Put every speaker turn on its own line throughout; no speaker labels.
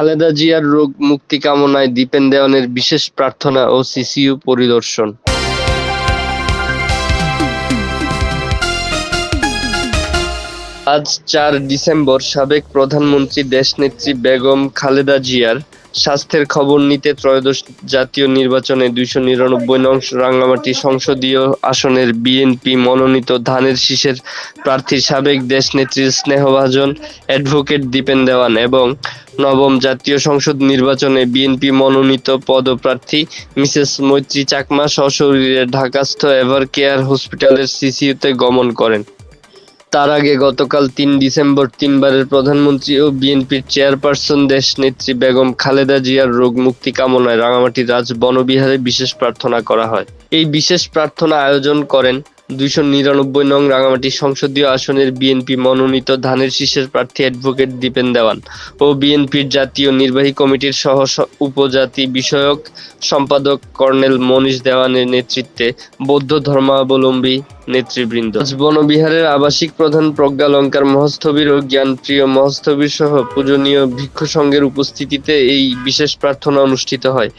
খালেদা জিয়ার রোগ মুক্তি কামনায় দীপেন দেওয়ানের বিশেষ প্রার্থনা ও সিসিইউ পরিদর্শন। আজ চার ডিসেম্বর সাবেক প্রধানমন্ত্রী দেশনেত্রী বেগম খালেদা জিয়ার স্বাস্থ্যের খবর নিতে ত্রয়োদশ জাতীয় নির্বাচনে দুইশো নিরানব্বই নং রাঙ্গামাটি সংসদীয় আসনের বিএনপি মনোনীত ধানের শীষের প্রার্থী সাবেক দেশনেত্রীর স্নেহভাজন অ্যাডভোকেট দীপেন দেওয়ান এবং নবম জাতীয় সংসদ নির্বাচনে বিএনপি মনোনীত পদপ্রার্থী মিসেস মৈত্রী চাকমা সশরীরে ঢাকাস্থ এভার কেয়ার হসপিটালের সিসিইউতে গমন করেন। তার আগে গতকাল তিন ডিসেম্বর তিনবারের প্রধানমন্ত্রী ও বিএনপির চেয়ারপারসন দেশনেত্রী বেগম খালেদা জিয়ার রোগ মুক্তি কামনায় রাঙামাটি রাজ বনবিহারে বিশেষ প্রার্থনা করা হয়। এই বিশেষ প্রার্থনা আয়োজন করেন দুইশো নিরানব্বই নং রাঙামাটি সংসদীয় আসনের বিএনপি মনোনীত ধানের শীষের প্রার্থী অ্যাডভোকেট দীপেন দেওয়ান ও বিএনপির জাতীয় নির্বাহী কমিটির সহ উপজাতি বিষয়ক সম্পাদক কর্নেল মনীষ দেওয়ানের নেতৃত্বে বৌদ্ধ ধর্মাবলম্বী নেতৃবৃন্দ। বনবিহারের আবাসিক প্রধান প্রজ্ঞালঙ্কার মহস্তবীর ও জ্ঞানপ্রিয় মহস্তবীর সহ পূজনীয় ভিক্ষু সংঘের উপস্থিতিতে এই বিশেষ প্রার্থনা অনুষ্ঠিত হয়।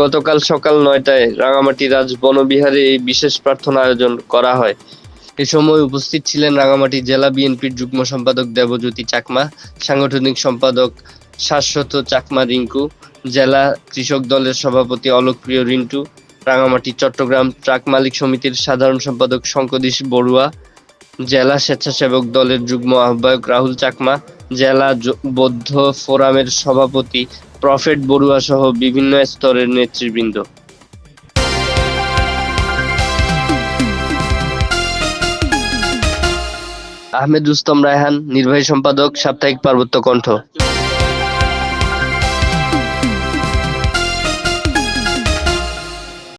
গতকাল সকাল নয়টায় রাঙামাটি রাজ বনবিহারে এই বিশেষ প্রার্থনা আয়োজন করা হয়। এ সময় উপস্থিত ছিলেন রাঙামাটি জেলা বিএনপির যুগ্ম সম্পাদক দেবজ্যোতি চাকমা, সাংগঠনিক সম্পাদক শাশ্বত চাকমা রিঙ্কু, জেলা কৃষক দলের সভাপতি অলোকপ্রিয় রিন্টু রাঙামাটি, চট্টগ্রাম ট্রাক মালিক সমিতির সাধারণ সম্পাদক শঙ্কদীশ বড়ুয়া, জেলা স্বেচ্ছাসেবক দলের যুগ্ম আহ্বায়ক রাহুল চাকমা, জেলা বৌদ্ধ ফোরামের সভাপতি প্রফেট বড়ুয়া সহ বিভিন্ন স্তরের নেতৃবৃন্দ। আহমেদ রুস্তম রায়হান, নির্বাহী সম্পাদক, সাপ্তাহিক পার্বত্য কণ্ঠ।